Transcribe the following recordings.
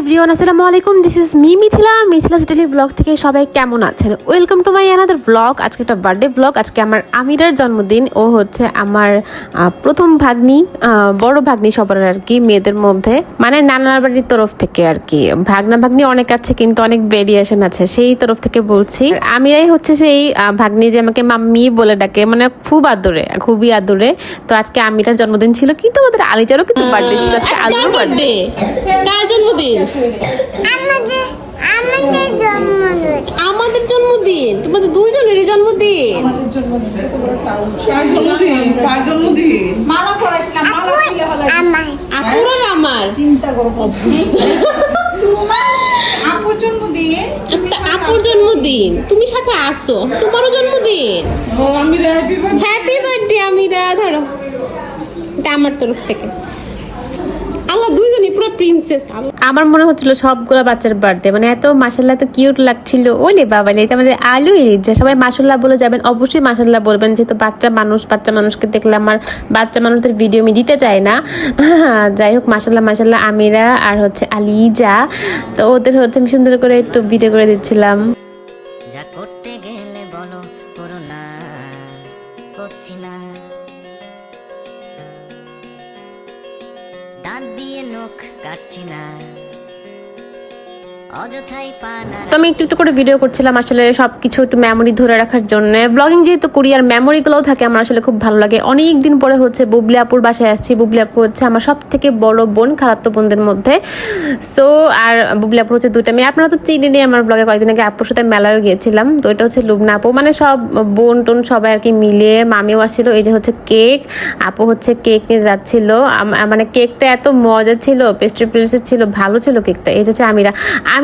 Everyone আসসালামু আলাইকুম। This is me Mithila. Mithila's daily vlog থেকে সবাই কেমন আছেন? Welcome to my another vlog আজকে একটা বার্থডে ব্লগ আজকে আমার আমিরার জন্মদিন। ও হচ্ছে আমার প্রথম ভাগ্নি বড় ভাগ্নি সবার আর কি মেয়েদের মধ্যে। মানে নানার বাড়ির তরফ থেকে আর কি। ভাগনা ভাগ্নি অনেক আছে কিন্তু অনেক ভেরিয়েশন আছে। সেই তরফ থেকে বলছি। আমিরাই হচ্ছে সেই ভাগ্নি যে আমাকে মাম্মি বলে ডাকে। মানে খুব আদরে খুবই আদরে। তো আজকে আমিরার জন্মদিন ছিল কিন্তু আমাদের আলিজারও কিন্তু বার্থডে ছিল। আজকে আলির বার্থডে কার জন্মদিন? আমাদের আমাদের জন্মদিন। তোমাদের দুইজনেরই জন্মদিন? জন্মদিন জন্মদিন। মালা পরাইছিলাম মালা খুলে হলো আমার আপুর আর আমার? চিন্তা করো আপুর জন্মদিন। তুমি সাথে আসো তোমারও জন্মদিন। Happy birthday Amira. ধরো এটা আমার তরফ থেকে। প্রিন্সেস আমার মনে হচ্ছিল সবগুলো বাচ্চার বার্থডে মানে এত মাসাল্লাহ তো কিউট লাগছিল। ওলে বাবা এটা আমাদের আলু এলিজা সবাই মাসাল্লাহ বলে যাবেন অবশ্যই মাসাল্লাহ বলবেন। যেহেতু বাচ্চা মানুষ বাচ্চা মানুষকে দেখলে আমার বাচ্চা মানুষদের ভিডিও আমি দিতে চাই না। যাই হোক মাসাল্লাহ মাসাল্লাহ আমিরা আর হচ্ছে আলিজা। তো ওদের হচ্ছে আমি সুন্দর করে একটু ভিডিও করে দিচ্ছিলাম। যা করতে গেলে বলো করো না করছি না। দাঁত দিয়ে নখ কাটছি না। তো আমি একটু একটু করে ভিডিও করছিলাম আসলে সবকিছু একটু মেমোরি ধরে রাখার জন্য। ব্লগিং যেহেতু করি আর মেমোরিগুলোও থাকে, আমার আসলে খুব ভালো লাগে। অনেক দিন পরে হচ্ছে বুবলি আপুর বাসায় আসছি। বুবলি আপু হচ্ছে আমার সব থেকে বড় বোন, খালাত্তো বোনদের মধ্যে। সো আর বুবলি আপুর হচ্ছে দুইটা মেয়ে। আপনারা তো চিনি নিয়ে আমার ব্লগে কয়েকদিন আগে আপুর সাথে মেলায়ও গিয়েছিলাম। তো এটা হচ্ছে লুবনা আপু। মানে সব বোন টোন সবাই আর কি মিলিয়ে মামিও আসছিল। এই যে হচ্ছে কেক। আপু হচ্ছে কেক নিয়ে যাচ্ছিল। মানে কেকটা এত মজা ছিল পেস্ট্রি প্রিন্সেস ছিল, ভালো ছিল কেকটা। এই হচ্ছে আমিরা।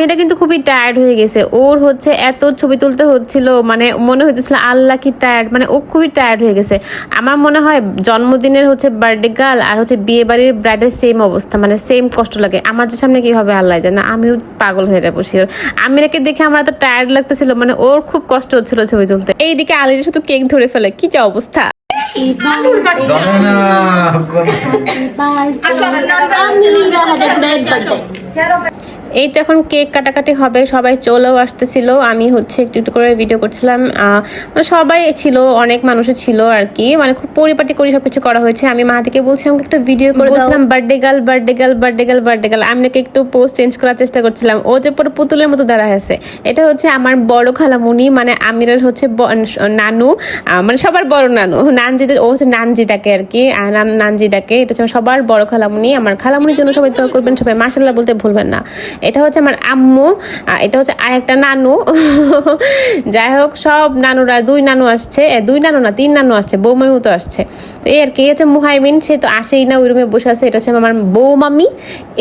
আমিরা কিন্তু খুবই টায়ার্ড হয়ে গেছে। ওর হচ্ছে এত ছবি তুলতে হচ্ছিল মানে মনে হইতেছিল আল্লাহ কি টায়ার্ড মানে ও খুবই টায়ার্ড হয়ে গেছে। আমার মনে হয় জন্মদিনের হচ্ছে বার্থডে গার্ল আর হচ্ছে বিয়ে বাড়ির ব্রাইডের সেম অবস্থা মানে সেম কষ্ট লাগে। আমার যে সামনে কি হবে আল্লাহ জানে আমিও পাগল হয়ে যাব শিওর আমিরাকে দেখে আমার এত টায়ার্ড লাগতেছিল মানে ওর খুব কষ্ট হচ্ছিল ছবি তুলতে। এইদিকে আলিজা শুধু কেক ধরে ফেলে কি যা অবস্থা। বাচ্চা এই তো এখন কেক কাটাকাটি হবে সবাই চলেও আসতেছিল। আমি হচ্ছে একটু একটু করে ভিডিও করছিলাম। মানে সবাই ছিল অনেক মানুষই ছিল আর কি। মানে খুব পরিপাটি করে সবকিছু করা হয়েছে। আমি মাহাদিকে বলছিলাম একটা ভিডিও করে বলছিলাম birthday girl birthday girl birthday girl birthday girl আমি নাকি একটু পোস্ট চেঞ্জ করার চেষ্টা করছিলাম। ও যে পুরো পুতুলের মতো দাঁড়ায় আছে। এটা হচ্ছে আমার বড় খালামুনি মানে আমিরের হচ্ছে নানু। মানে সবার বড় নানু। নানজিদের ও হচ্ছে নানজি ডাকে আর কি। আহ, নান- নানজি ডাকে এটা হচ্ছে সবার বড় খালামুনি। আমার খালামুনির জন্য সবাই দোয়া করবেন। সবাই মাসাল্লাহ বলতে ভুলবেন না। এটা হচ্ছে আমার আম্মু এটা হচ্ছে আর একটা নানু। যাই হোক, সব নানুরা, দুই নানু আসছে। দুই নানু না, তিন নানু আসছে বৌমামি মতো আসছে। তো এই আর কি হচ্ছে মুহাইমিন, সে তো আসেই না, ওই রুমে বসে আছে। এটা হচ্ছে আমার বউ মামি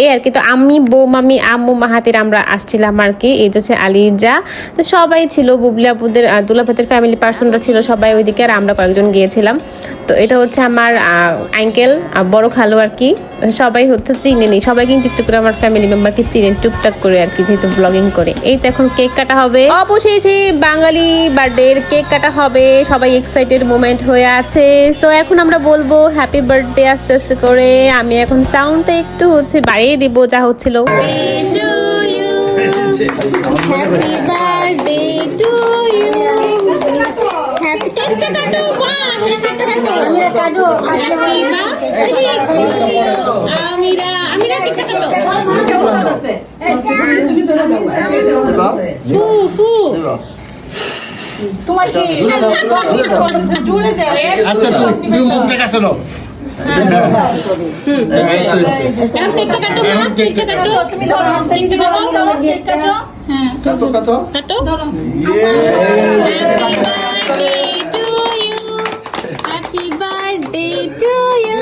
এই আর কি, তো আমি বউ মামি আম্মু মাহাতির আমরা আসছিলাম আর কি। এই হচ্ছে আলিজা। তো সবাই ছিল, বুবলি আপুদের দুলাপাতের ফ্যামিলি পার্সনরা ছিল সবাই ওইদিকে, আর আমরা কয়েকজন গিয়েছিলাম। তো এটা হচ্ছে আমার আঙ্কেল বড় খালু আর কি। সবাই হচ্ছে চিনে নি সবাই কিন্তু একটু করে আমার ফ্যামিলি মেম্বারকে চিনেন টুকটাক করে আর কি যেহেতু ব্লগিং করে। এই তো এখন কেক কাটা হবে। অবশেষে বাঙালি বার্থডে কেক কাটা হবে। সবাই এক্সাইটেড মোমেন্ট হয়ে আছে। সো এখন আমরা বলব হ্যাপি বার্থডে আস্তে আস্তে করে। আমি এখন সাউন্ডটা একটু হচ্ছে বাড়িয়ে দিব যা হচ্ছিল। Happy birthday to you happy কেকটা কাটো মা কেকটা কাটো। হ্যাপি বার্থডে আমিরা আমিরা কেকটা কাটো তুমি ধরে দাও ফু ফু তোমার কি জুড়ে দাও আচ্ছা তুই তুই মুখটা কাছে নাও কাটো কাটো তুমি কাটো ধরো কেক কাটো হ্যাঁ কত কত কাটো ধরো হ্যাপি বার্থডে টু ইউ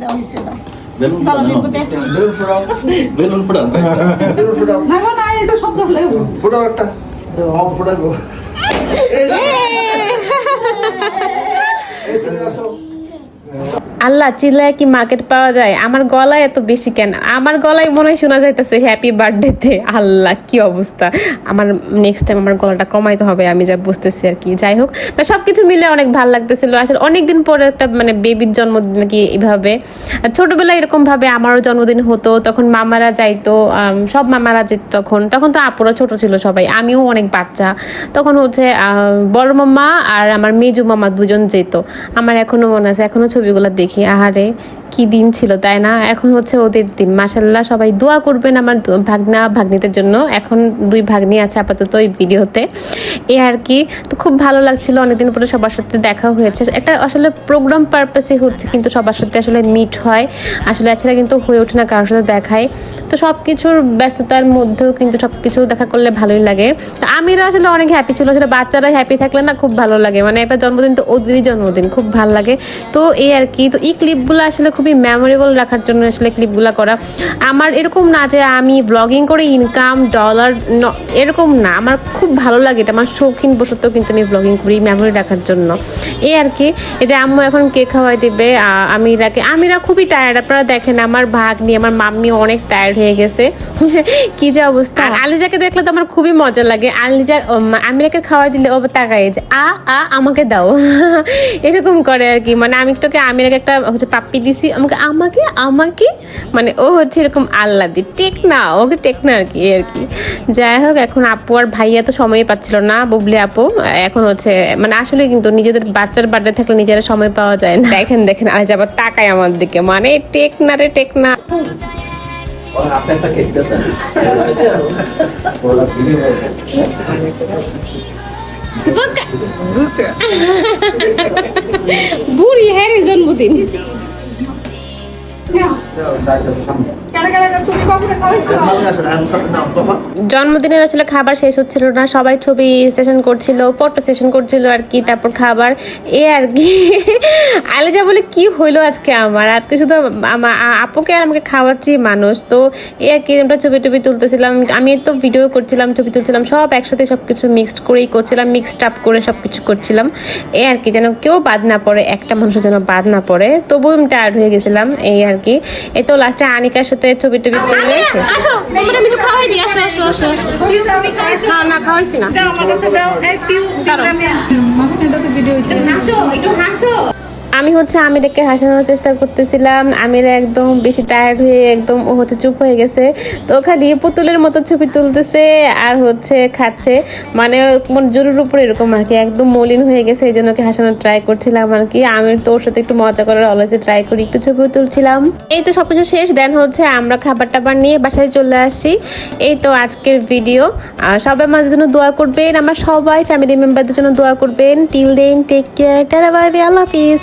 দাও মিশে দাও বেলুন ফুটাও বেলুন ফুটাও বেলুন ফুটাও না না এই তো শব্দ ফুটাও একটা হ্যাঁ ফুটাবো এই তুমি আসো আল্লাহ, চিল্লায় কি মার্কেট পাওয়া যায়? আমার গলায় এত বেশি কেন? আমার গলায় মনে হয় শোনা যাইতেছে হ্যাপি বার্থডেতে আল্লাহ, কি অবস্থা? আমার নেক্সট টাইম আমার গলাটা কমাইতে হবে, আমি যা বুঝতেছি আর কি। যাই হোক, না সব কিছু মিলে অনেক ভালো লাগতেছিল। আসলে অনেকদিন পরে একটা মানে বেবির জন্মদিন কি এইভাবে। ছোটবেলায় এরকম ভাবে আমারও জন্মদিন হতো, তখন মামারা যাইতো সব মামারা যেত তখন তখন তো আপুরা ছোট ছিল সবাই, আমিও অনেক বাচ্চা। তখন হচ্ছে বড় মামা আর আমার মেজু মামা দুজন যেত। আমার এখনও মনে আছে, এখনও ছবিগুলো দেখি। আহারে কি দিন ছিল, তাই না? এখন হচ্ছে ওদের দিন। মাসাল্লাহ সবাই দোয়া করবেন আমার ভাগনা, ভাগ্নিদের জন্য। এখন দুই ভাগ্নি আছে আপাতত এই ভিডিওতে। এই আর কি, তো খুব ভালো লাগছিল। অনেকদিন পরে সবার সাথে দেখা হয়েছে। একটা আসলে প্রোগ্রাম পারপাসে হচ্ছে, কিন্তু সবার সাথে আসলে মিট হয়। আসলে এছাড়া কিন্তু হয়ে ওঠে না কারোর সাথে দেখায় তো সব কিছুর ব্যস্ততার মধ্যেও কিন্তু সব কিছু দেখা করলে ভালোই লাগে। তো আমিরা আসলে অনেক হ্যাপি ছিল। আসলে বাচ্চারা হ্যাপি থাকলে না খুব ভালো লাগে। মানে একটা জন্মদিন তো ওদেরই জন্মদিন, খুব ভালো লাগে। তো এই আর কি, তো এই ক্লিপগুলো আসলে খুবই মেমোরেবল রাখার জন্য আসলে ক্লিপগুলো করা। আমার এরকম না যে আমি ব্লগিং করে ইনকাম ডলার এরকম না। আমার খুব ভালো লাগে এটা। আমার শৌখিন বসত কিন্তু আমি ব্লগিং করি মেমোরি রাখার জন্য। এই আর কি এই যে আম্মু এখন কেক খাওয়াই দেবে আমিরাকে আমিরা খুবই টায়ার্ড আপনারা দেখেন আমার ভাগ নিয়ে আমার মাম্মি অনেক টায়ার্ড হয়ে গেছে। কি যে অবস্থা। আলিজাকে দেখলে তো আমার খুবই মজা লাগে। আলিজা আমিরাকে খাওয়াই দিলে ও তাকায় যে আ আ আমাকে দাও। এরকম করে আর কি। মানে আমি তোকে আমিরাকে একটা হচ্ছে পাপ্পি দিছি আমাকে আমাকে আমাকে মানে ও হচ্ছে এরকম আল্লাদি টেক না ওকে টেক না আর কি আর কি। যাই হোক এখন আপু আর ভাইয়া তো সময় পাচ্ছিল না বুবলি আপু। এখন হচ্ছে মানে আসলে কিন্তু নিজেদের বাচ্চার বার্থডে থাকলে নিজেরা সময় পাওয়া যায় না। দেখেন দেখেন আজ আবার তাকায় আমার দিকে মানে টেক না রে টেক না। আপনি একটা কেক দেন বুড়ি হ্যারি জন্মদিন কেন কেন তুমি কখনো খাওয়াইছো জন্মদিনের আসলে খাবার শেষ হচ্ছিল না, সবাই ছবি সেশন করছিল ফটো সেশন করছিল আর কি, তারপর খাবার। এ আর কি আলেজা বলে, কি হইল আজকে আমার? আজকে শুধু আপুকে আর আমাকে খাওয়াচ্ছি মানুষ। তো এ আর কি, আমরা ছবি টবি তুলতেছিলাম, আমি তো ভিডিও করছিলাম, ছবি তুলছিলাম, সব একসাথে সব কিছু মিক্সড করেই করছিলাম মিক্সড আপ করে সব কিছু করছিলাম। এ আর কি, যেন কেউ বাদ না পড়ে, একটা মানুষ যেন বাদ না পড়ে, তবুও আমি টায়ার্ড হয়ে গেছিলাম, এই আর কি। এই তো লাস্টে আনিকার সাথে ছবি টবি তুলে শেষ খাওয়াইছি না। তো আমি হচ্ছে আমিরাকে হাসানোর চেষ্টা করতেছিলাম। আমিরা একদম বেশি টায়ার্ড হয়ে একদম ও হচ্ছে চুপ হয়ে গেছে। তো খালি পুতুলের মতো ছবি তুলতেছে আর হচ্ছে খাচ্ছে। মানে জোরের উপরে এরকম আর কি, একদম মলিন হয়ে গেছে। এই জন্য হাসানোর ট্রাই করছিলাম আর কি। আমি তোর সাথে একটু মজা করার অলওয়েজ ট্রাই করি, একটু ছবি তুলছিলাম। এই তো সবকিছু শেষ দেন হচ্ছে আমরা খাবার টাবার নিয়ে বাসায় চলে আসছি এই তো আজকের ভিডিও সবাই আমাদের জন্য দোয়া করবেন, আমার সবাই ফ্যামিলি মেম্বারদের জন্য দোয়া করবেন। Till then take care tata bye আল্লাহ হাফিজ।